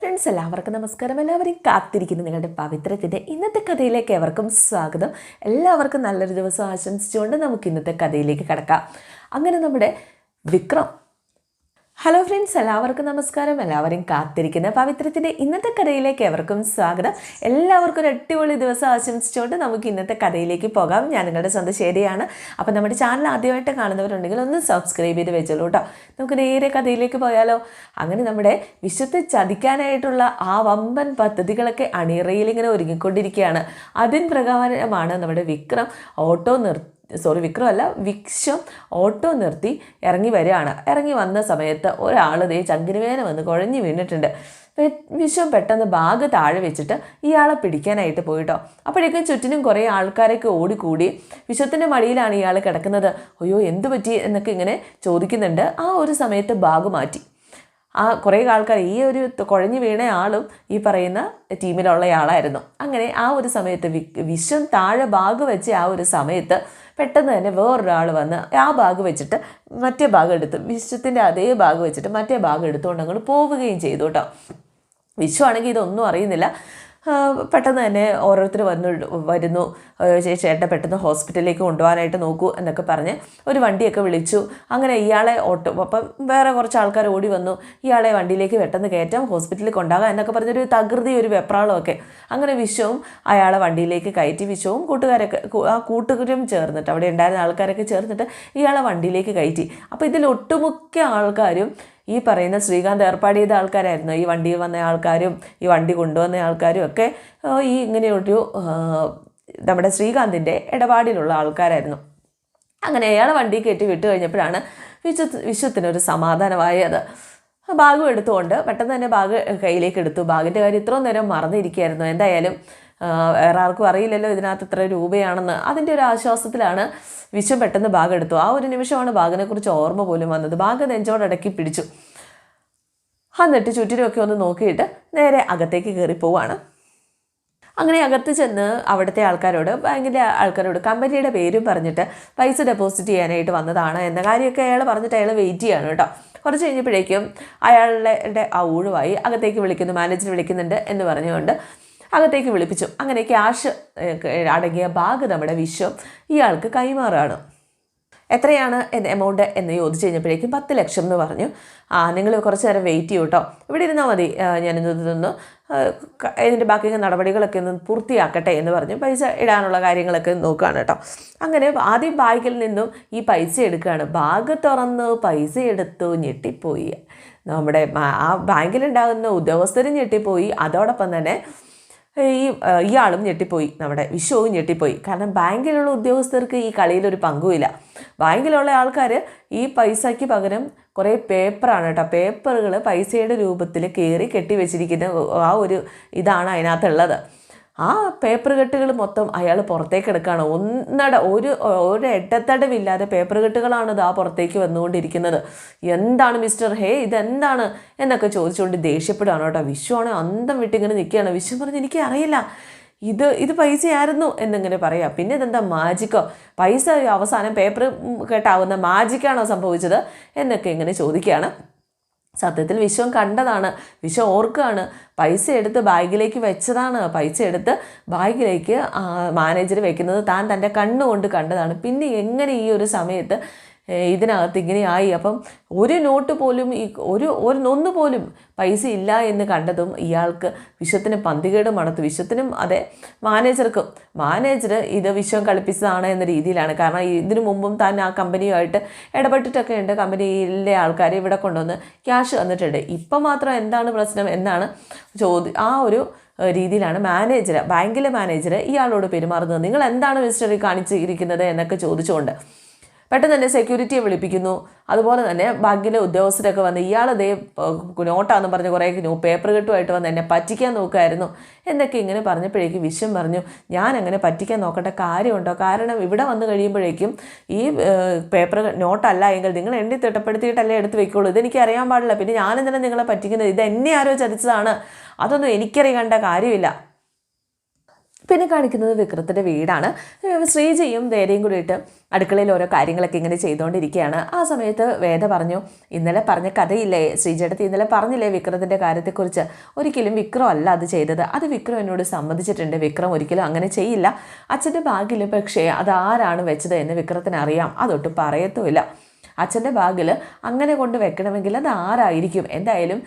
Friends എല്ലാവർക്കും നമസ്കാരം. എല്ലാവരെയും കാത്തിരിക്കുന്നു നിങ്ങളുടെ പവിത്രത്തിന്റെ ഇന്നത്തെ കഥയിലേക്ക് എവർക്കും സ്വാഗതം. എല്ലാവർക്കും നല്ലൊരു ദിവസം ആശംസിച്ചുകൊണ്ട് നമുക്ക് ഇന്നത്തെ കഥയിലേക്ക് കടക്കാം. അങ്ങനെ നമ്മുടെ വിക്രം ഹലോ ഫ്രണ്ട്സ് എല്ലാവർക്കും നമസ്കാരം. എല്ലാവരും കാത്തിരിക്കുന്ന പവിത്രത്തിന്റെ ഇന്നത്തെ കഥയിലേക്ക് എവർക്കും സ്വാഗതം. എല്ലാവർക്കും ഒരു അടിപൊളി ദിവസം ആശംസിച്ചുകൊണ്ട് നമുക്ക് ഇന്നത്തെ കഥയിലേക്ക് പോകാം. ഞാൻ നിങ്ങളുടെ സ്വന്തം ശരിയാണ്. അപ്പോൾ നമ്മുടെ ചാനൽ ആദ്യമായിട്ട് കാണുന്നവരുണ്ടെങ്കിൽ ഒന്ന് സബ്സ്ക്രൈബ് ചെയ്ത് വെച്ചോളൂ കേട്ടോ നമുക്ക് നേരെ കഥയിലേക്ക് പോയാലോ? അങ്ങനെ നമ്മുടെ വിശുദ്ധ ചതിക്കാനായിട്ടുള്ള ആ വമ്പൻ പദ്ധതികളൊക്കെ അണിയറയിൽ ഇങ്ങനെ ഒരുങ്ങിക്കൊണ്ടിരിക്കുകയാണ്. അതിൻ പ്രകാരമാണ് നമ്മുടെ വിക്രം ഓട്ടോ നിർത്തി സോറി വിക്രം അല്ല വിക്ഷം ഓട്ടോ നിർത്തി ഇറങ്ങി വരികയാണ്. ഇറങ്ങി വന്ന സമയത്ത് ഒരാൾ ദേ ചങ്കിനുവേന വന്ന് കുഴഞ്ഞു വീണിട്ടുണ്ട്. വിശ്വം പെട്ടെന്ന് ബാഗ് താഴെ വെച്ചിട്ട് ഇയാളെ പിടിക്കാനായിട്ട് പോയിട്ടോ. അപ്പോഴേക്കും ചുറ്റിനും കുറേ ആൾക്കാരൊക്കെ ഓടിക്കൂടി. വിശ്വത്തിന്റെ മടിയിലാണ് ഇയാൾ കിടക്കുന്നത്. അയ്യോ എന്തു പറ്റി? എന്നൊക്കെ ഇങ്ങനെ ചോദിക്കുന്നുണ്ട്. ആ ഒരു സമയത്ത് ബാഗ് മാറ്റി. ആ കുറേ ആൾക്കാർ ഈ ഒരു കുഴഞ്ഞു വീണ ആളും ഈ പറയുന്ന ടീമിലുള്ള ആളായിരുന്നു അങ്ങനെ ആ ഒരു സമയത്ത് വിശ്വം താഴെ ബാഗ് വെച്ച് ആ ഒരു സമയത്ത് പെട്ടെന്ന് തന്നെ വേറൊരാൾ വന്ന് ആ ബാഗ് വെച്ചിട്ട് മറ്റേ ബാഗ് എടുത്ത് വിശ്വത്തിന്റെ അതേ ബാഗ് വെച്ചിട്ട് മറ്റേ ബാഗ് എടുത്തുകൊണ്ട് അങ്ങോട്ട് പോവുകയും ചെയ്തു കേട്ടോ. വിശ്വമാണെങ്കിൽ ഇതൊന്നും അറിയുന്നില്ല. പെട്ടെന്ന് തന്നെ ഓരോരുത്തർ വന്നു വരുന്നു. ചേട്ടനെ പെട്ടെന്ന് ഹോസ്പിറ്റലിലേക്ക് കൊണ്ടുപോകാനായിട്ട് നോക്കൂ എന്നൊക്കെ പറഞ്ഞ് ഒരു വണ്ടിയൊക്കെ വിളിച്ചു. അങ്ങനെ ഇയാളെ ഓട്ടോ അപ്പം വേറെ കുറച്ച് ആൾക്കാർ ഓടി വന്നു. ഇയാളെ വണ്ടിയിലേക്ക് പെട്ടെന്ന് കയറ്റാം ഹോസ്പിറ്റലിൽ കൊണ്ടാകാം എന്നൊക്കെ പറഞ്ഞൊരു തകൃതി ഒരു വെപ്രാളമൊക്കെ. അങ്ങനെ വിശ്വവും അയാളെ വണ്ടിയിലേക്ക് കയറ്റി. വിശ്വവും കൂട്ടുകാരൊക്കെ ആ കൂട്ടുകാരും ചേർന്നിട്ട് അവിടെ ഉണ്ടായിരുന്ന ആൾക്കാരൊക്കെ ചേർന്നിട്ട് ഇയാളെ വണ്ടിയിലേക്ക് കയറ്റി. അപ്പോൾ ഇതിൽ ഒട്ടുമുക്ക ആൾക്കാരും ഈ പറയുന്ന ശ്രീകാന്ത് ഏർപ്പാട് ചെയ്ത ആൾക്കാരായിരുന്നു. ഈ വണ്ടിയിൽ വന്ന ആൾക്കാരും ഈ വണ്ടി കൊണ്ടുവന്ന ആൾക്കാരും ഒക്കെ ഈ ഇങ്ങനെയൊരു നമ്മുടെ ശ്രീകാന്തിന്റെ ഇടപാടിലുള്ള ആൾക്കാരായിരുന്നു. അങ്ങനെ അയാളെ വണ്ടി കയറ്റി വിട്ട് കഴിഞ്ഞപ്പോഴാണ് വിശ്വ വിശ്വത്തിനൊരു സമാധാനമായത്. ബാഗും എടുത്തുകൊണ്ട് പെട്ടെന്ന് തന്നെ ബാഗ് കയ്യിലേക്ക് എടുത്തു. ബാഗിന്റെ കാര്യം ഇത്രയും നേരം മറന്നിരിക്കുകയായിരുന്നു. എന്തായാലും വേറെ ആർക്കും അറിയില്ലല്ലോ ഇതിനകത്ത് ഇത്ര രൂപയാണെന്ന്. അതിന്റെ ഒരു ആശ്വാസത്തിലാണ് വിശ്വം പെട്ടെന്ന് ബാഗ് എടുത്തു. ആ ഒരു നിമിഷമാണ് ബാഗിനെക്കുറിച്ച് ഓർമ്മ പോലും വന്നത്. ബാഗ് നെഞ്ചോടടക്കി പിടിച്ചു. എന്നിട്ട് ചുറ്റിനുമൊക്കെ ഒന്ന് നോക്കിയിട്ട് നേരെ അകത്തേക്ക് കയറി പോവാണ്. അങ്ങനെ അകത്ത് ചെന്ന് അവിടുത്തെ ആൾക്കാരോട് ബാങ്കിന്റെ ആൾക്കാരോട് കമ്പനിയുടെ പേരും പറഞ്ഞിട്ട് പൈസ ഡെപ്പോസിറ്റ് ചെയ്യാനായിട്ട് വന്നതാണ് എന്ന കാര്യമൊക്കെ അയാൾ പറഞ്ഞിട്ട് അയാൾ വെയിറ്റ് ചെയ്യാണ് കേട്ടോ. കുറച്ച് കഴിഞ്ഞപ്പോഴേക്കും അയാളുടെ ആ ഊഴുവായി അകത്തേക്ക് വിളിക്കുന്നു മാനേജർ വിളിക്കുന്നുണ്ട് എന്ന് പറഞ്ഞുകൊണ്ട് അകത്തേക്ക് വിളിപ്പിച്ചു. അങ്ങനെ ക്യാഷ് അടങ്ങിയ ബാഗ് നമ്മുടെ വിശ്വം ഇയാൾക്ക് കൈമാറാണ്. എത്രയാണ് എമൗണ്ട് എന്ന് ചോദിച്ചു കഴിഞ്ഞപ്പോഴേക്കും പത്ത് ലക്ഷം എന്ന് പറഞ്ഞു. ആ നിങ്ങൾ കുറച്ച് നേരം വെയിറ്റ് ചെയ്യൂ കേട്ടോ ഇവിടെ ഇരുന്നാൽ മതി. ഞാനിന്ന് ഇതൊന്ന് ഇതിന്റെ ബാക്കി നടപടികളൊക്കെ ഒന്ന് പൂർത്തിയാക്കട്ടെ എന്ന് പറഞ്ഞു. പൈസ ഇടാനുള്ള കാര്യങ്ങളൊക്കെ നോക്കുകയാണ് കേട്ടോ അങ്ങനെ ആദ്യം ബാഗിൽ നിന്നും ഈ പൈസ എടുക്കുകയാണ്. ബാഗ് തുറന്ന് പൈസ എടുത്തു ഞെട്ടിപ്പോയി. നമ്മുടെ ആ ബാങ്കിലുണ്ടാകുന്ന ഉദ്യോഗസ്ഥരും ഞെട്ടിപ്പോയി. അതോടൊപ്പം തന്നെ ഈ ഇയാളും ഞെട്ടിപ്പോയി. നമ്മുടെ വിശ്വവും ഞെട്ടിപ്പോയി. കാരണം ബാങ്കിലുള്ള ഉദ്യോഗസ്ഥർക്ക് ഈ കളിയിലൊരു പങ്കുമില്ല. ബാങ്കിലുള്ള ആൾക്കാർ ഈ പൈസയ്ക്ക് പകരം കുറേ പേപ്പറാണ് കേട്ടോ. പേപ്പറുകൾ പൈസയുടെ രൂപത്തിൽ കയറി കെട്ടിവെച്ചിരിക്കുന്ന ആ ഒരു ഇതാണ് അതിനകത്തുള്ളത്. ആ പേപ്പർ കെട്ടുകൾ മൊത്തം അയാൾ പുറത്തേക്ക് എടുക്കുകയാണ് ഒന്നട ഒരു ഒരു എട്ടത്തടവില്ലാതെ പേപ്പർ കെട്ടുകളാണ് ഇതാ പുറത്തേക്ക് വന്നുകൊണ്ടിരിക്കുന്നത്. എന്താണ് മിസ്റ്റർ ഹേ ഇതെന്താണ്? എന്നൊക്കെ ചോദിച്ചുകൊണ്ട് ദേഷ്യപ്പെടുകയാണ് കേട്ടോ. വിശ്വമാണ് അന്തം വിട്ടിങ്ങനെ നിൽക്കുകയാണ്. വിശ്വം പറഞ്ഞ് എനിക്ക് അറിയില്ല ഇത് ഇത് പൈസയായിരുന്നു എന്നിങ്ങനെ പറയാം. പിന്നെ ഇതെന്താ മാജിക്കോ പൈസ അവസാനം പേപ്പർ കേട്ടാവുന്ന മാജിക്കാണോ സംഭവിച്ചത്? എന്നൊക്കെ ഇങ്ങനെ ചോദിക്കുകയാണ്. സത്യത്തിൽ വിശ്വം കണ്ടതാണ് വിശ്വം ഓർക്കുകയാണ്. പൈസ എടുത്ത് ബാഗിലേക്ക് വെച്ചതാണ്. പൈസ എടുത്ത് ബാഗിലേക്ക് മാനേജർ വെക്കുന്നത് താൻ തന്റെ കണ്ണുകൊണ്ട് കണ്ടതാണ്. പിന്നെ എങ്ങനെ ഈ ഒരു സമയത്ത് ഇതിനകത്ത് ഇങ്ങനെയായി. അപ്പം ഒരു നോട്ട് പോലും ഈ ഒരു ഒരു ഒന്ന് പോലും പൈസ ഇല്ല എന്ന് കണ്ടതും ഇയാൾക്ക് വിശ്വത്തിന് പന്തികേട് മണത്തു. വിശ്വത്തിനും അതെ മാനേജർക്കും മാനേജർ ഇത് വിശ്വം കളിപ്പിച്ചതാണ് എന്ന രീതിയിലാണ്. കാരണം ഇതിനു മുമ്പും താൻ ആ കമ്പനിയുമായിട്ട് ഇടപെട്ടിട്ടൊക്കെ ഉണ്ട്. കമ്പനിയിലെ ആൾക്കാരെ ഇവിടെ കൊണ്ടുവന്ന് ക്യാഷ് തന്നിട്ടുണ്ട്. ഇപ്പം മാത്രം എന്താണ് പ്രശ്നം എന്നാണ് ചോദ്യം ആ ഒരു രീതിയിലാണ് മാനേജർ ബാങ്കിലെ മാനേജർ ഇയാളോട് പെരുമാറുന്നത്. നിങ്ങൾ എന്താണ് മിസ്റ്ററി കാണിച്ചിരിക്കുന്നത് എന്നൊക്കെ ചോദിച്ചുകൊണ്ട് പെട്ടെന്ന് തന്നെ സെക്യൂരിറ്റിയെ വിളിപ്പിക്കുന്നു. അതുപോലെ തന്നെ ബാങ്കിലെ ഉദ്യോഗസ്ഥരൊക്കെ വന്ന് ഇയാളതേ നോട്ടാന്ന് പറഞ്ഞ് കുറേ പേപ്പർ കെട്ടുമായിട്ട് വന്ന് എന്നെ പറ്റിക്കാൻ നോക്കുമായിരുന്നു എന്നൊക്കെ ഇങ്ങനെ പറഞ്ഞപ്പോഴേക്കും വിഷം പറഞ്ഞു ഞാൻ അങ്ങനെ പറ്റിക്കാൻ നോക്കേണ്ട കാര്യമുണ്ടോ? കാരണം ഇവിടെ വന്ന് കഴിയുമ്പോഴേക്കും ഈ പേപ്പർ നോട്ടല്ല എങ്കിൽ നിങ്ങൾ എണ്ണി തിട്ടപ്പെടുത്തിയിട്ടല്ലേ എടുത്ത് വെക്കുള്ളൂ. ഇതെനിക്ക് അറിയാൻ പാടില്ല. പിന്നെ ഞാനെന്തിനാണ് നിങ്ങളെ പറ്റിക്കുന്നത്? ഇത് എന്നെ ആരോ ചതിച്ചതാണ്. അതൊന്നും എനിക്കറിയേണ്ട കാര്യമില്ല. പിന്നെ കാണിക്കുന്നത് വിക്രത്തിന്റെ വീടാണ്. ശ്രീജയും വേദയും കൂടിയിട്ട് അടുക്കളയിൽ ഓരോ കാര്യങ്ങളൊക്കെ ഇങ്ങനെ ചെയ്തുകൊണ്ടിരിക്കുകയാണ് ആ സമയത്ത് വേദ പറഞ്ഞു ഇന്നലെ പറഞ്ഞ കഥയില്ലേ? ശ്രീജയുടെ ഇന്നലെ പറഞ്ഞില്ലേ വിക്രത്തിന്റെ കാര്യത്തെക്കുറിച്ച്? ഒരിക്കലും വിക്രം അല്ല അത് ചെയ്തത്. അത് വിക്രം എന്നോട് സമ്മതിച്ചിട്ടുണ്ട്. വിക്രം ഒരിക്കലും അങ്ങനെ ചെയ്യില്ല. അച്ഛന്റെ ഭാഗ്യം പക്ഷേ അത് ആരാണ് വെച്ചത് എന്ന് വിക്രത്തിന് അറിയാം. അതൊട്ടും പറയത്തുമില്ല. അച്ഛന്റെ ബാഗിൽ അങ്ങനെ കൊണ്ട് വെക്കണമെങ്കിൽ അത് ആരായിരിക്കും? എന്തായാലും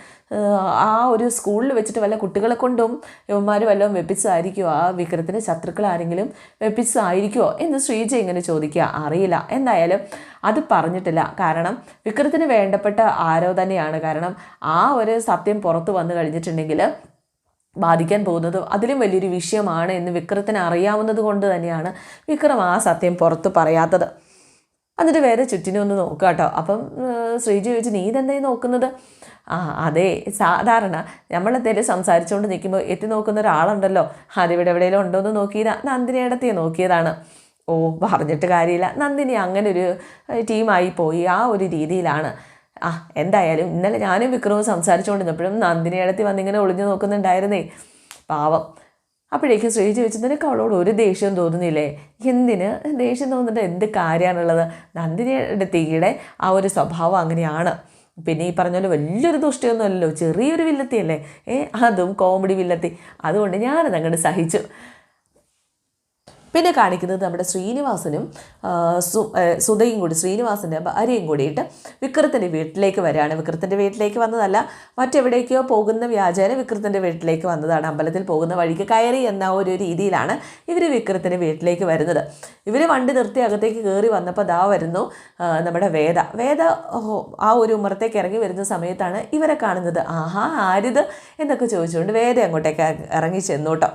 ആ ഒരു സ്കൂളിൽ വെച്ചിട്ട് വല്ല കുട്ടികളെ കൊണ്ടും യുവന്മാർ വല്ലതും വെപ്പിച്ചതായിരിക്കുമോ ആ വിക്രത്തിന് ശത്രുക്കൾ ആരെങ്കിലും വെപ്പിച്ചതായിരിക്കുമോ എന്ന് ശ്രീജ ഇങ്ങനെ ചോദിക്കുക. അറിയില്ല. എന്തായാലും അത് പറഞ്ഞിട്ടില്ല. കാരണം വിക്രത്തിന് വേണ്ടപ്പെട്ട ആരോ തന്നെയാണ്. കാരണം ആ ഒരു സത്യം പുറത്ത് വന്നു കഴിഞ്ഞിട്ടുണ്ടെങ്കിൽ ബാധിക്കാൻ പോകുന്നത് അതിലും വലിയൊരു വിഷയമാണ് എന്ന് വിക്രത്തിന് അറിയാവുന്നത് കൊണ്ട് തന്നെയാണ് വിക്രം ആ സത്യം പുറത്ത് പറയാത്തത്. എന്നിട്ട് വേറെ ചുറ്റിനെ ഒന്ന് നോക്കുക കേട്ടോ അപ്പം ശ്രീജി ചോദിച്ചു നീ ഇതെന്തായി നോക്കുന്നത്? ആ അതെ സാധാരണ നമ്മളെന്തേലും സംസാരിച്ചുകൊണ്ട് നിൽക്കുമ്പോൾ എത്തി നോക്കുന്ന ഒരാളുണ്ടല്ലോ. അതിവിടെ എവിടെയെങ്കിലും ഉണ്ടോ എന്ന് നോക്കിയതാ നന്ദിനിയിടത്തെ നോക്കിയതാണ്. ഓ പറഞ്ഞിട്ട് കാര്യമില്ല. നന്ദിനി അങ്ങനെ ഒരു ടീമായി പോയി ആ ഒരു രീതിയിലാണ്. ആ എന്തായാലും ഇന്നലെ ഞാനും വിക്രവും സംസാരിച്ചുകൊണ്ടിരുന്നപ്പോഴും നന്ദിനിയിടത്തി വന്നിങ്ങനെ ഒളിഞ്ഞു നോക്കുന്നുണ്ടായിരുന്നേ. പാവം അപ്പോഴേക്കും ശ്രീജി വെച്ച് നിനക്ക് അവളോട് ഒരു ദേഷ്യം തോന്നുന്നില്ലേ? എന്തിന്? ദേഷ്യം തോന്നുന്നത് എന്ത് കാര്യമാണുള്ളത് നന്ദിനിയുടെ തീയുടെ ആ ഒരു സ്വഭാവം അങ്ങനെയാണ്. പിന്നെ ഈ പറഞ്ഞ പോലെ വലിയൊരു ദുഷ്ടിയൊന്നുമല്ലല്ലോ ചെറിയൊരു വില്ലത്തിയല്ലേ? ഏ അതും കോമഡി വില്ലത്തി. അതുകൊണ്ട് ഞാനത് അങ്ങോട്ട് സഹിച്ചു. പിന്നെ കാണിക്കുന്നത് നമ്മുടെ ശ്രീനിവാസനും സുധയും കൂടി ശ്രീനിവാസന്റെ ഭാര്യയും കൂടിയിട്ട് വിക്രത്തിന്റെ വീട്ടിലേക്ക് വരികയാണ്. വിക്രത്തിന്റെ വീട്ടിലേക്ക് വന്നതല്ല മറ്റെവിടേക്കോ പോകുന്ന വ്യാജേന വിക്രത്തിന്റെ വീട്ടിലേക്ക് വന്നതാണ്. അമ്പലത്തിൽ പോകുന്ന വഴിക്ക് കയറി എന്ന ഒരു രീതിയിലാണ് ഇവർ വിക്രത്തിന്റെ വീട്ടിലേക്ക് വരുന്നത്. ഇവർ വണ്ടി നിർത്തി അകത്തേക്ക് കയറി വന്നപ്പോൾ ദാ വരുന്നു നമ്മുടെ വേദ. വേദ ആ ഒരു ഉമ്മറത്തേക്ക് ഇറങ്ങി വരുന്ന സമയത്താണ് ഇവരെ കാണുന്നത്. ആഹാ ആരിത്? എന്നൊക്കെ ചോദിച്ചുകൊണ്ട് വേദ അങ്ങോട്ടേക്ക് ഇറങ്ങി ചെന്നു കേട്ടോ.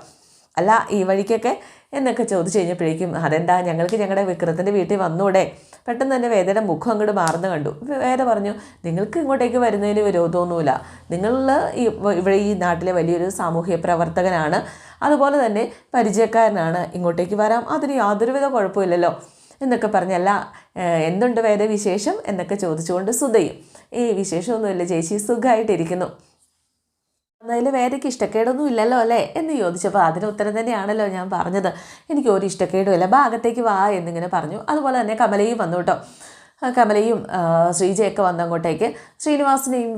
അല്ല ഈ വഴിക്കൊക്കെ എന്നൊക്കെ ചോദിച്ചു കഴിഞ്ഞപ്പോഴേക്കും അതെന്താ ഞങ്ങൾക്ക് ഞങ്ങളുടെ വിക്രത്തിന്റെ വീട്ടിൽ വന്നൂടെ? പെട്ടെന്ന് തന്നെ വേദയുടെ മുഖം അങ്ങോട്ട് മാറുന്നു കണ്ടു. വേദ പറഞ്ഞു നിങ്ങൾക്ക് ഇങ്ങോട്ടേക്ക് വരുന്നതിന് വിരോധമൊന്നുമില്ല. നിങ്ങൾ ഈ ഇവിടെ ഈ നാട്ടിലെ വലിയൊരു സാമൂഹ്യ പ്രവർത്തകനാണ്. അതുപോലെ തന്നെ പരിചയക്കാരനാണ്. ഇങ്ങോട്ടേക്ക് വരാം. അതിന് യാതൊരുവിധ കുഴപ്പമില്ലല്ലോ. എന്നൊക്കെ പറഞ്ഞല്ല എന്തുണ്ട് വേദ വിശേഷം? എന്നൊക്കെ ചോദിച്ചുകൊണ്ട് സുധയും ഈ വിശേഷമൊന്നുമില്ല ചേച്ചി സുഖമായിട്ടിരിക്കുന്നു അതിൽ വേദയ്ക്ക് ഇഷ്ടക്കേടൊന്നും ഇല്ലല്ലോ അല്ലേ? എന്ന് ചോദിച്ചപ്പോൾ അതിന് ഉത്തരം തന്നെയാണല്ലോ ഞാൻ പറഞ്ഞത്. എനിക്ക് ഒരു ഇഷ്ടക്കേടും ഇല്ല. ഭാഗത്തേക്ക് വാ എന്നിങ്ങനെ പറഞ്ഞു. അതുപോലെ തന്നെ കമലയും വന്നു കേട്ടോ. കമലയും ശ്രീജയൊക്കെ വന്നങ്ങോട്ടേക്ക് ശ്രീനിവാസനെയും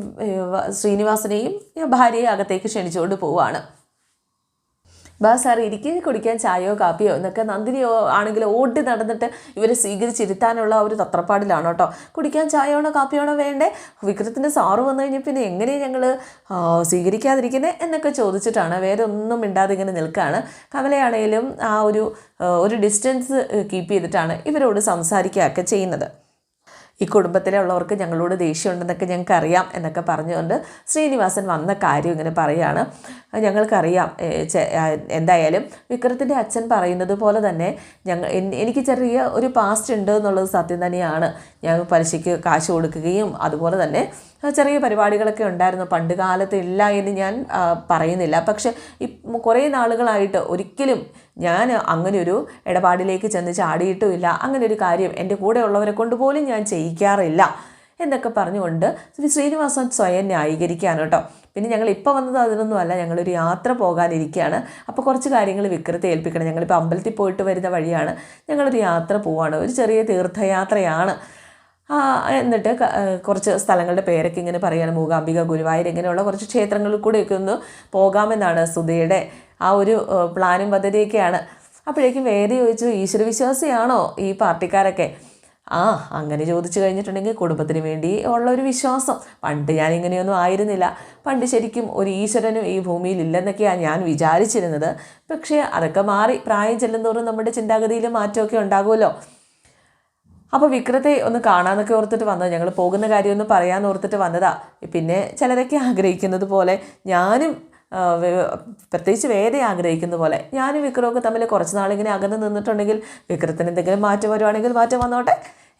ശ്രീനിവാസനെയും ഭാര്യയെ അകത്തേക്ക് ക്ഷണിച്ചുകൊണ്ട് പോവുകയാണ് ബാ സാർ ഇരിക്കി കുടിക്കാൻ ചായയോ കാപ്പിയോ? എന്നൊക്കെ നന്ദിനിയോ ആണെങ്കിൽ ഓടി നടന്നിട്ട് ഇവരെ സ്വീകരിച്ചിരുത്താനുള്ള ഒരു തത്രപ്പാടിലാണ് കേട്ടോ. കുടിക്കാൻ ചായയാണോ കാപ്പിയാണോ വേണ്ടേ? വിക്രത്തിന്റെ സാറ് വന്നു കഴിഞ്ഞാൽ പിന്നെ എങ്ങനെയാണ് ഞങ്ങൾ സ്വീകരിക്കാതിരിക്കുന്നത് എന്നൊക്കെ ചോദിച്ചിട്ടാണ്. വേറെ ഒന്നും മിണ്ടാതെ ഇങ്ങനെ നിൽക്കുകയാണ് കമലയാണേലും ആ ഒരു ഒരു ഡിസ്റ്റൻസ് കീപ്പ് ചെയ്തിട്ടാണ് ഇവരോട് സംസാരിക്കുകയൊക്കെ ചെയ്യുന്നത്. ഈ കുടുംബത്തിലുള്ളവർക്ക് ഞങ്ങളോട് ദേഷ്യമുണ്ടെന്നൊക്കെ ഞങ്ങൾക്ക് അറിയാം എന്നൊക്കെ പറഞ്ഞുകൊണ്ട് ശ്രീനിവാസൻ വന്ന കാര്യം ഇങ്ങനെ പറയുകയാണ്. ഞങ്ങൾക്കറിയാം എന്തായാലും വിക്രത്തിന്റെ അച്ഛൻ പറയുന്നത് പോലെ തന്നെ ഞങ്ങൾ എനിക്ക് ചെറിയ ഒരു പാസ്റ്റ് ഉണ്ട് എന്നുള്ളത് സത്യം തന്നെയാണ്. ഞാൻ പലിശയ്ക്ക് കാശ് കൊടുക്കുകയും അതുപോലെ തന്നെ ചെറിയ പരിപാടികളൊക്കെ ഉണ്ടായിരുന്നു. പണ്ട് കാലത്ത് ഇല്ല എന്ന് ഞാൻ പറയുന്നില്ല. പക്ഷെ കുറേ നാളുകളായിട്ട് ഒരിക്കലും ഞാൻ അങ്ങനെ ഒരു ഇടപാടിലേക്ക് ചെന്ന് ചാടിയിട്ടുമില്ല. അങ്ങനെ ഒരു കാര്യം എന്റെ കൂടെ ഉള്ളവരെ കൊണ്ട് പോലും ഞാൻ ചെയ്യിക്കാറില്ല. എന്നൊക്കെ പറഞ്ഞുകൊണ്ട് ശ്രീനിവാസൻ സ്വയം ന്യായീകരിക്കുകയാണ് കേട്ടോ. പിന്നെ ഞങ്ങൾ ഇപ്പോൾ വന്നത് അതിനൊന്നുമല്ല ഞങ്ങളൊരു യാത്ര പോകാനിരിക്കുകയാണ്. അപ്പോൾ കുറച്ച് കാര്യങ്ങൾ വിക്രത്തെ ഏൽപ്പിക്കണം. ഞങ്ങളിപ്പോൾ അമ്പലത്തിൽ പോയിട്ട് വരുന്ന വഴിയാണ് ഞങ്ങളൊരു യാത്ര പോവാണ്. ഒരു ചെറിയ തീർത്ഥയാത്രയാണ്. എന്നിട്ട് കുറച്ച് സ്ഥലങ്ങളുടെ പേരൊക്കെ ഇങ്ങനെ പറയുകയാണ് മൂകാംബിക ഗുരുവായൂർ ഇങ്ങനെയുള്ള കുറച്ച് ക്ഷേത്രങ്ങളിൽ കൂടെയൊക്കെ ഒന്ന് പോകാമെന്നാണ് സുധയുടെ ആ ഒരു പ്ലാനും പദ്ധതിയൊക്കെയാണ്. അപ്പോഴേക്കും വേദി ചോദിച്ചു ഈശ്വരവിശ്വാസിയാണോ ഈ പാർട്ടിക്കാരൊക്കെ? ആ അങ്ങനെ ചോദിച്ചു കഴിഞ്ഞിട്ടുണ്ടെങ്കിൽ കുടുംബത്തിന് വേണ്ടി ഉള്ള ഒരു വിശ്വാസം. പണ്ട് ഞാൻ ഇങ്ങനെയൊന്നും ആയിരുന്നില്ല. പണ്ട് ശരിക്കും ഒരു ഈശ്വരനും ഈ ഭൂമിയിൽ ഇല്ലെന്നൊക്കെയാണ് ഞാൻ വിചാരിച്ചിരുന്നത്. പക്ഷേ അതൊക്കെ മാറി പ്രായം ചെല്ലുന്തോറും നമ്മുടെ ചിന്താഗതിയിൽ മാറ്റമൊക്കെ ഉണ്ടാകുമല്ലോ. അപ്പോൾ വിക്രത്തെ ഒന്ന് കാണാമെന്നൊക്കെ ഓർത്തിട്ട് വന്നത്. ഞങ്ങൾ പോകുന്ന കാര്യം ഒന്ന് പറയാമെന്ന് ഓർത്തിട്ട് വന്നതാ. പിന്നെ ചിലരൊക്കെ ആഗ്രഹിക്കുന്നത് പോലെ ഞാനും പ്രത്യേകിച്ച് വേറെ ആഗ്രഹിക്കുന്ന പോലെ ഞാനും വിക്രമൊക്കെ തമ്മിൽ കുറച്ച് നാളിങ്ങനെ അകന്ന് നിന്നിട്ടുണ്ടെങ്കിൽ വിക്രത്തിന് എന്തെങ്കിലും മാറ്റം വരുവാണെങ്കിൽ മാറ്റം വന്നോട്ടെ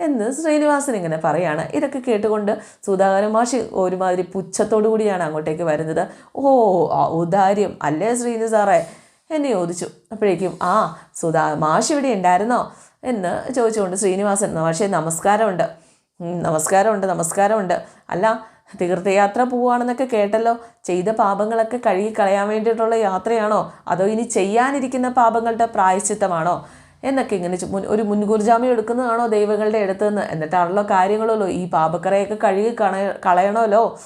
എന്ന് ശ്രീനിവാസൻ ഇങ്ങനെ പറയാണ്. ഇതൊക്കെ കേട്ടുകൊണ്ട് സുധാകരൻ മാഷി ഒരുമാതിരി പുച്ഛത്തോടു കൂടിയാണ് അങ്ങോട്ടേക്ക് വരുന്നത്. ഓ ഔദാര്യം അല്ലേ ശ്രീനി സാറേ? എന്നെ ചോദിച്ചു. അപ്പോഴേക്കും ആ സുധാ മാഷി ഇവിടെ ഉണ്ടായിരുന്നോ? എന്ന് ചോദിച്ചുകൊണ്ട് ശ്രീനിവാസൻ പക്ഷേ നമസ്കാരമുണ്ട്. നമസ്കാരമുണ്ട് നമസ്കാരമുണ്ട്. അല്ല തീർത്ഥയാത്ര പോവുകയാണെന്നൊക്കെ കേട്ടല്ലോ. ചെയ്ത പാപങ്ങളൊക്കെ കഴുകി കളയാൻ വേണ്ടിയിട്ടുള്ള യാത്രയാണോ? അതോ ഇനി ചെയ്യാനിരിക്കുന്ന പാപങ്ങളുടെ പ്രായശ്ചിത്തമാണോ? എന്നൊക്കെ ഇങ്ങനെ ഒരു മുൻകൂർ ജാമ്യം എടുക്കുന്നതാണോ ദൈവങ്ങളുടെ അടുത്ത് നിന്ന് എന്നിട്ടാണല്ലോ കാര്യങ്ങളല്ലോ ഈ പാപക്കറയൊക്കെ കഴുകി കളയ കളയണമല്ലോ.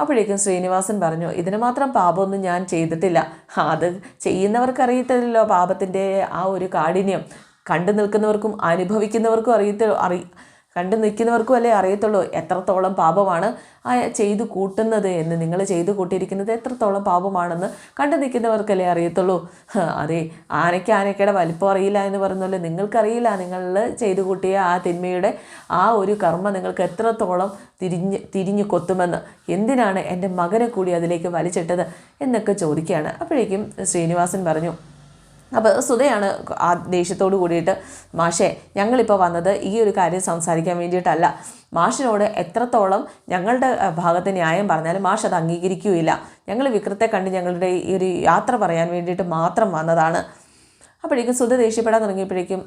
അപ്പോഴേക്കും ശ്രീനിവാസൻ പറഞ്ഞു ഇതിന് മാത്രം പാപമൊന്നും ഞാൻ ചെയ്തിട്ടില്ല. അത് ചെയ്യുന്നവർക്കറിയത്തില്ലല്ലോ പാപത്തിന്റെ ആ ഒരു കാഠിന്യം. കണ്ടു നിൽക്കുന്നവർക്കും അനുഭവിക്കുന്നവർക്കും അറിയത്ത അറി കണ്ടു നിൽക്കുന്നവർക്കും അല്ലേ അറിയത്തുള്ളൂ എത്രത്തോളം പാപമാണ് ആ ചെയ്തു കൂട്ടുന്നത് എന്ന്. നിങ്ങൾ ചെയ്തു കൂട്ടിയിരിക്കുന്നത് എത്രത്തോളം പാപമാണെന്ന് കണ്ടു നിൽക്കുന്നവർക്കല്ലേ അറിയത്തുള്ളൂ. അതെ ആനയ്ക്ക് ആനയ്ക്കയുടെ വലിപ്പം അറിയില്ല എന്ന് പറഞ്ഞല്ലോ. നിങ്ങൾക്കറിയില്ല നിങ്ങൾ ചെയ്തു കൂട്ടിയ ആ തിന്മയുടെ ആ ഒരു കർമ്മ നിങ്ങൾക്ക് എത്രത്തോളം തിരിഞ്ഞ് തിരിഞ്ഞു കൊത്തുമെന്ന്. എന്തിനാണ് എന്റെ മകനെ കൂടി അതിലേക്ക് വലിച്ചിട്ടത് എന്നൊക്കെ ചോദിക്കുകയാണ്. അപ്പോഴേക്കും ശ്രീനിവാസൻ പറഞ്ഞു അപ്പോൾ സുധയാണ് ആ ദേഷ്യത്തോട് കൂടിയിട്ട് മാഷേ ഞങ്ങളിപ്പോൾ വന്നത് ഈ ഒരു കാര്യം സംസാരിക്കാൻ വേണ്ടിയിട്ടല്ല. മാഷിനോട് എത്രത്തോളം ഞങ്ങളുടെ ഭാഗത്ത് ന്യായം പറഞ്ഞാലും മാഷ് അത് അംഗീകരിക്കുകയില്ല. ഞങ്ങൾ വിക്രത്തെ കണ്ട് ഞങ്ങളുടെ ഈ ഒരു യാത്ര പറയാൻ വേണ്ടിയിട്ട് മാത്രം വന്നതാണ്. അപ്പോഴേക്കും സുധ ദേഷ്യപ്പെടാൻ തുടങ്ങിയപ്പോഴേക്കും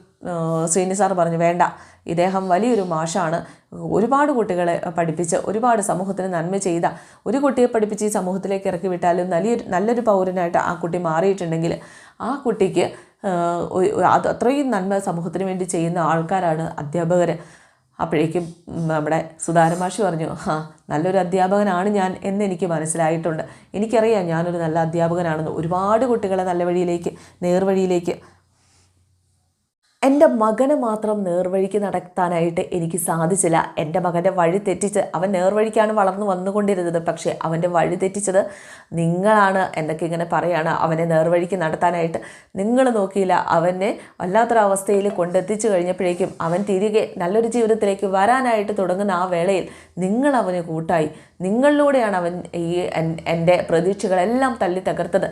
ശ്രീനി സാർ പറഞ്ഞു വേണ്ട ഇദ്ദേഹം വലിയൊരു മാഷാണ്. ഒരുപാട് കുട്ടികളെ പഠിപ്പിച്ച് ഒരുപാട് സമൂഹത്തിന് നന്മ ചെയ്ത ഒരു കുട്ടിയെ പഠിപ്പിച്ച് ഈ സമൂഹത്തിലേക്ക് ഇറക്കി വിട്ടാലും നല്ലൊരു നല്ലൊരു പൗരനായിട്ട് ആ കുട്ടി മാറിയിട്ടുണ്ടെങ്കിൽ ആ കുട്ടിക്ക് അത് അത്രയും നന്മ സമൂഹത്തിന് വേണ്ടി ചെയ്യുന്ന ആൾക്കാരാണ് അധ്യാപകർ അപ്പോഴേക്കും നമ്മുടെ സുധാരമാഷി പറഞ്ഞു ആ നല്ലൊരു അധ്യാപകനാണ് ഞാൻ എന്നെനിക്ക് മനസ്സിലായിട്ടുണ്ട്. എനിക്കറിയാം ഞാനൊരു നല്ല അധ്യാപകനാണെന്ന്. ഒരുപാട് കുട്ടികളെ നല്ല വഴിയിലേക്ക് നേർവഴിയിലേക്ക് എന്റെ മകനെ മാത്രം നേർവഴിക്ക് നടത്താനായിട്ട് എനിക്ക് സാധിച്ചില്ല. എന്റെ മകന്റെ വഴി തെറ്റിച്ച് അവൻ നേർവഴിക്കാണ് വളർന്നു വന്നുകൊണ്ടിരുന്നത്. പക്ഷേ അവന്റെ വഴി തെറ്റിച്ചത് നിങ്ങളാണ് എന്നൊക്കെ ഇങ്ങനെ പറയാണ്. അവനെ നേർവഴിക്ക് നടത്താനായിട്ട് നിങ്ങൾ നോക്കിയില്ല. അവനെ വല്ലാത്തൊരവസ്ഥയിൽ കൊണ്ടെത്തിച്ചു കഴിഞ്ഞപ്പോഴേക്കും അവൻ തിരികെ നല്ലൊരു ജീവിതത്തിലേക്ക് വരാനായിട്ട് തുടങ്ങുന്ന ആ വേളയിൽ നിങ്ങൾ അവന് കൂട്ടായി. നിങ്ങളിലൂടെയാണ് അവൻ ഈ എന്റെ പ്രതീക്ഷകളെല്ലാം തള്ളി തകർത്തത്.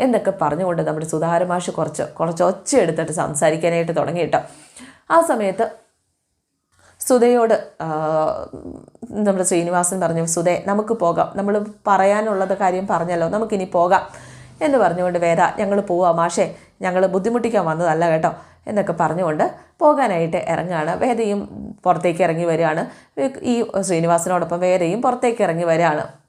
എന്നൊക്കെ പറഞ്ഞുകൊണ്ട് നമ്മുടെ സുധാരമാഷ് കുറച്ച് കുറച്ച് ഒച്ച എടുത്തിട്ട് സംസാരിക്കാനായിട്ട് തുടങ്ങി കേട്ടോ. ആ സമയത്ത് സുധയോട് നമ്മുടെ ശ്രീനിവാസൻ പറഞ്ഞു സുധേ നമുക്ക് പോകാം. നമ്മൾ പറയാനുള്ളത് കാര്യം പറഞ്ഞല്ലോ നമുക്കിനി പോകാം. എന്ന് പറഞ്ഞുകൊണ്ട് വേദ ഞങ്ങൾ പോവാം മാഷേ. ഞങ്ങൾ ബുദ്ധിമുട്ടിക്കാൻ വന്നതല്ല കേട്ടോ. എന്നൊക്കെ പറഞ്ഞുകൊണ്ട് പോകാനായിട്ട് ഇറങ്ങുകയാണ് വേദയും പുറത്തേക്ക് ഇറങ്ങി വരികയാണ്. ഈ ശ്രീനിവാസനോടൊപ്പം വേദയും പുറത്തേക്ക് ഇറങ്ങി വരികയാണ്.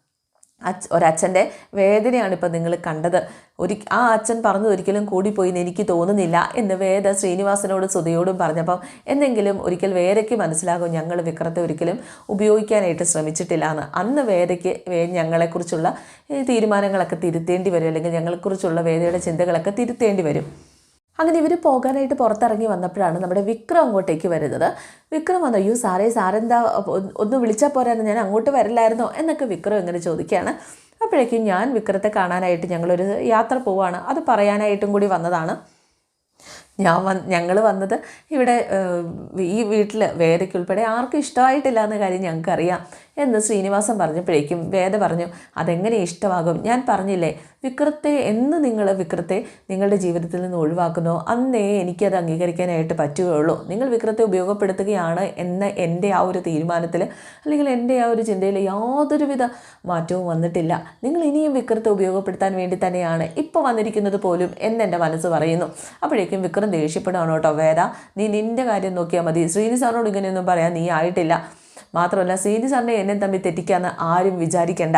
അച്ഛ ഒരച്ഛന്റെ വേദനയാണ് ഇപ്പം നിങ്ങൾ കണ്ടത്. ഒരി ആ അച്ഛൻ പറഞ്ഞു ഒരിക്കലും കൂടിപ്പോയി എനിക്ക് തോന്നുന്നില്ല എന്ന് വേദ ശ്രീനിവാസനോട് സുതയോടും പറഞ്ഞപ്പം എന്തെങ്കിലും ഒരിക്കൽ വേദയ്ക്ക് മനസ്സിലാകും ഞങ്ങൾ വിക്രത്തെ ഒരിക്കലും ഉപയോഗിക്കാനായിട്ട് ശ്രമിച്ചിട്ടില്ല എന്ന്. അന്ന് വേദയ്ക്ക് ഞങ്ങളെക്കുറിച്ചുള്ള തീരുമാനങ്ങളൊക്കെ തിരുത്തേണ്ടി വരും അല്ലെങ്കിൽ ഞങ്ങളെക്കുറിച്ചുള്ള വേദയുടെ ചിന്തകളൊക്കെ തിരുത്തേണ്ടി വരും. അങ്ങനെ ഇവർ പോകാനായിട്ട് പുറത്തിറങ്ങി വന്നപ്പോഴാണ് നമ്മുടെ വിക്രം അങ്ങോട്ടേക്ക് വരുന്നത്. വിക്രം വന്നു അയ്യോ സാറേ സാറെന്താ? ഒന്ന് വിളിച്ചാൽ പോരായിരുന്നു. ഞാൻ അങ്ങോട്ട് വരില്ലായിരുന്നോ എന്നൊക്കെ വിക്രം ഇങ്ങനെ ചോദിക്കുകയാണ്. അപ്പോഴേക്കും ഞാൻ വിക്രത്തെ കാണാനായിട്ട് ഞങ്ങളൊരു യാത്ര പോവാണ്. അത് പറയാനായിട്ടും കൂടി വന്നതാണ്. ഞാൻ വന്ന് ഞങ്ങൾ വന്നത് ഇവിടെ ഈ വീട്ടിൽ വേദയ്ക്കുൾപ്പെടെ ആർക്കും ഇഷ്ടമായിട്ടില്ല എന്ന കാര്യം ഞങ്ങൾക്കറിയാം. എന്ന് ശ്രീനിവാസൻ പറഞ്ഞപ്പോഴേക്കും വേദ പറഞ്ഞു അതെങ്ങനെ ഇഷ്ടമാകും? ഞാൻ പറഞ്ഞില്ലേ വിക്രത്തെ എന്ന് നിങ്ങൾ വിക്രത്തെ നിങ്ങളുടെ ജീവിതത്തിൽ നിന്ന് ഒഴിവാക്കുന്നോ. അന്നേ എനിക്കത് അംഗീകരിക്കാനായിട്ട് പറ്റുകയുള്ളൂ. നിങ്ങൾ വിക്രത്തെ ഉപയോഗപ്പെടുത്തുകയാണ് എന്ന എന്റെ ആ ഒരു തീരുമാനത്തിൽ അല്ലെങ്കിൽ എന്റെ ആ ഒരു ചിന്തയിൽ യാതൊരുവിധ മാറ്റവും വന്നിട്ടില്ല. നിങ്ങൾ ഇനിയും വിക്രത്തെ ഉപയോഗപ്പെടുത്താൻ വേണ്ടി തന്നെയാണ് ഇപ്പോൾ വന്നിരിക്കുന്നത് പോലും എന്നെന്റെ മനസ്സ് പറയുന്നു. അപ്പോഴേക്കും വിക്രം ദേഷ്യപ്പെടുകയാണ് കേട്ടോ. വേദ നീ നിന്റെ കാര്യം നോക്കിയാൽ മതി. ശ്രീനി സാറിനോട് ഇങ്ങനെയൊന്നും പറയാൻ നീ ആയിട്ടില്ല. മാത്രമല്ല സീനി സാറിനെ എന്നെ തമ്മിൽ തെറ്റിക്കാന്ന് ആരും വിചാരിക്കേണ്ട.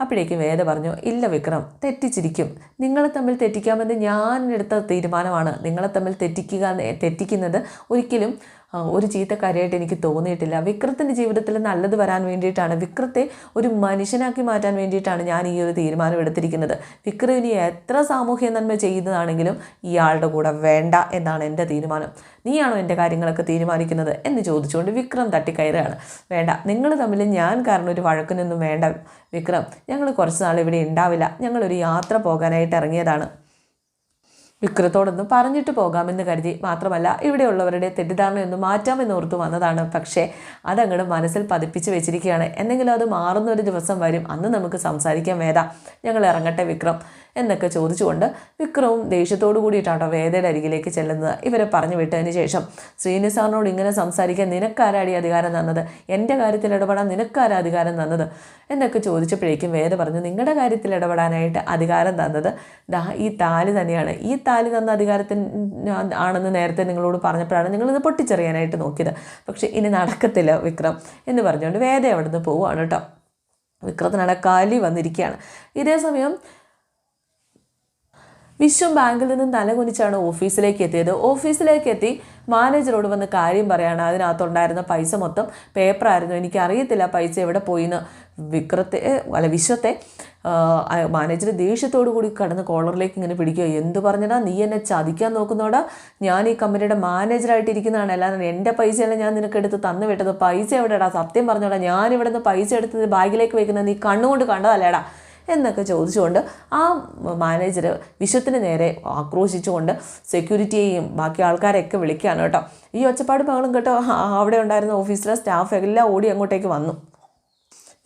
അപ്പോഴേക്കും വേദ പറഞ്ഞു ഇല്ല വിക്രം തെറ്റിച്ചിരിക്കും. നിങ്ങളെ തമ്മിൽ തെറ്റിക്കാമെന്ന് ഞാൻ എടുത്ത തീരുമാനമാണ്. നിങ്ങളെ തമ്മിൽ തെറ്റിക്കുക തെറ്റിക്കുന്നത് ഒരിക്കലും ഒരു ചീത്തക്കാരിയായിട്ട് എനിക്ക് തോന്നിയിട്ടില്ല. വിക്രത്തിന്റെ ജീവിതത്തിൽ നല്ലത് വരാൻ വേണ്ടിയിട്ടാണ്. വിക്രത്തെ ഒരു മനുഷ്യനാക്കി മാറ്റാൻ വേണ്ടിയിട്ടാണ് ഞാൻ ഈ ഒരു തീരുമാനം എടുത്തിരിക്കുന്നത്. വിക്രം ഇനി എത്ര സാമൂഹ്യ നന്മ ചെയ്യുന്നതാണെങ്കിലും ഇയാളുടെ കൂടെ വേണ്ട എന്നാണ് എന്റെ തീരുമാനം. നീയാണോ എന്റെ കാര്യങ്ങളൊക്കെ തീരുമാനിക്കുന്നത് എന്ന് ചോദിച്ചുകൊണ്ട് വിക്രം തട്ടിക്കയറുകയാണ്. വേണ്ട നിങ്ങൾ തമ്മിൽ ഞാൻ കാരണം ഒരു വഴക്കിനൊന്നും വേണ്ട വിക്രം. ഞങ്ങൾ കുറച്ച് നാൾ ഇവിടെ ഉണ്ടാവില്ല. ഞങ്ങളൊരു യാത്ര പോകാനായിട്ട് ഇറങ്ങിയതാണ്. വിക്രത്തോടൊന്ന് പറഞ്ഞിട്ട് പോകാമെന്ന് കരുതി മാത്രമല്ല ഇവിടെയുള്ളവരുടെ തെറ്റിദ്ധാരണയൊന്നും മാറ്റാമെന്ന് ഓർത്തു വന്നതാണ്. പക്ഷേ അതങ്ങോട്ട് മനസ്സിൽ പതിപ്പിച്ച് വെച്ചിരിക്കുകയാണ്. എന്തെങ്കിലും അത് മാറുന്ന ഒരു ദിവസം വരും. അന്ന് നമുക്ക് സംസാരിക്കാൻ വേദ. ഞങ്ങൾ ഇറങ്ങട്ടെ വിക്രം. എന്നൊക്കെ ചോദിച്ചുകൊണ്ട് വിക്രവും ദേഷ്യത്തോടു കൂടിയിട്ടാണോ വേദയുടെ അരികിലേക്ക് ചെല്ലുന്നത്. ഇവരെ പറഞ്ഞു വിട്ടതിന് ശേഷം ശ്രീനിസാറിനോട് ഇങ്ങനെ സംസാരിക്കാൻ നിനക്കാരാടി അധികാരം തന്നത്? എന്റെ കാര്യത്തിൽ ഇടപെടാൻ നിനക്കാരാ അധികാരം തന്നത്? എന്നൊക്കെ ചോദിച്ചപ്പോഴേക്കും വേദ പറഞ്ഞു നിങ്ങളുടെ കാര്യത്തിൽ ഇടപെടാനായിട്ട് അധികാരം തന്നത്? ദാ ഈ താലി തന്നെയാണ്. ഈ താലി തന്ന അധികാരത്തിന് ആണെന്ന് നേരത്തെ നിങ്ങളോട് പറഞ്ഞപ്പോഴാണ് നിങ്ങളിത് പൊട്ടിച്ചെറിയാനായിട്ട് നോക്കിയത്. പക്ഷേ ഇനി നടക്കത്തില്ല വിക്രം എന്ന് പറഞ്ഞുകൊണ്ട് വേദ അവിടെ നിന്ന് പോവുകയാണ് കേട്ടോ. വിക്രത്തിനടക്കാലി വന്നിരിക്കുകയാണ്. ഇതേ സമയം വിശ്വം ബാങ്കിൽ നിന്നും തലകുനിച്ചാണ് ഓഫീസിലേക്ക് എത്തിയത്. ഓഫീസിലേക്ക് എത്തി മാനേജറോട് വന്ന് കാര്യം പറയാണ്. അതിനകത്തുണ്ടായിരുന്ന പൈസ മൊത്തം പേപ്പറായിരുന്നു എനിക്കറിയത്തില്ല പൈസ എവിടെ പോയിന്ന്. വിക്രത്തെ അല്ല വിശ്വത്തെ മാനേജർ ദേഷ്യത്തോടു കൂടി കടന്ന് കോളറിലേക്ക് ഇങ്ങനെ പിടിക്കുക. എന്ത് പറഞ്ഞടാ നീ എന്നെ ചതിക്കാൻ നോക്കുന്നോടാ? ഞാൻ ഈ കമ്പനിയുടെ മാനേജറായിട്ടിരിക്കുന്നതാണ്. അല്ലാതെ എന്റെ പൈസയല്ല ഞാൻ നിനക്ക് എടുത്ത് തന്നു വിട്ടത്. പൈസ എവിടെടാ? സത്യം പറഞ്ഞോടാ ഞാൻ ഇവിടെ നിന്ന് പൈസ എടുത്തത് ബാഗിലേക്ക് വെക്കുന്നത് നീ കണ്ണുകൊണ്ട് കണ്ടതല്ലേടാ. എന്നൊക്കെ ചോദിച്ചുകൊണ്ട് ആ മാനേജർ വിശ്വത്തിന് നേരെ ആക്രോശിച്ചുകൊണ്ട് സെക്യൂരിറ്റിയെയും ബാക്കി ആൾക്കാരെയൊക്കെ വിളിക്കുകയാണ് കേട്ടോ. ഈ ഒച്ചപ്പാട് മകളും കേട്ടോ. അവിടെ ഉണ്ടായിരുന്ന ഓഫീസിലെ സ്റ്റാഫ് എല്ലാം ഓടി അങ്ങോട്ടേക്ക് വന്നു.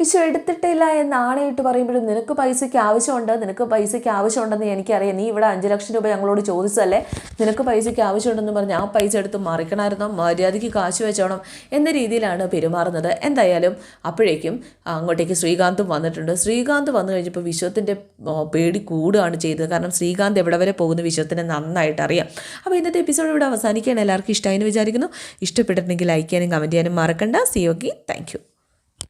വിശ്വ എടുത്തിട്ടില്ല എന്ന് ആണയിട്ട് പറയുമ്പോഴും നിനക്ക് പൈസയ്ക്ക് ആവശ്യമുണ്ട് നിനക്ക് പൈസയ്ക്ക് ആവശ്യമുണ്ടെന്ന് എനിക്കറിയാം. നീ ഇവിടെ അഞ്ച് ലക്ഷം രൂപ ഞങ്ങളോട് ചോദിച്ചതല്ലേ? നിനക്ക് പൈസയ്ക്ക് ആവശ്യമുണ്ടെന്ന് പറഞ്ഞ് ആ പൈസ എടുത്ത് മറിക്കണമായിരുന്നോ? മര്യാദയ്ക്ക് കാശ് വെച്ചോണം എന്ന രീതിയിലാണ് പെരുമാറുന്നത്. എന്തായാലും അപ്പോഴേക്കും അങ്ങോട്ടേക്ക് ശ്രീകാന്തും വന്നിട്ടുണ്ട്. ശ്രീകാന്ത് വന്നു കഴിഞ്ഞപ്പോൾ വിശ്വത്തിന്റെ പേടി കൂടുകയാണ് ചെയ്തത്. കാരണം ശ്രീകാന്ത് എവിടെ വരെ പോകുന്ന വിശ്വത്തിനെ നന്നായിട്ട് അറിയാം അപ്പോൾ ഇന്നത്തെ എപ്പിസോഡ് ഇവിടെ അവസാനിക്കുകയാണ്. എല്ലാവർക്കും ഇഷ്ടമായി എന്ന് വിചാരിക്കുന്നു. ഇഷ്ടപ്പെട്ടിട്ടുണ്ടെങ്കിൽ ലൈക്ക് ചെയ്യാനും കമന്റ് ചെയ്യാനും മറക്കണ്ട. C okay thank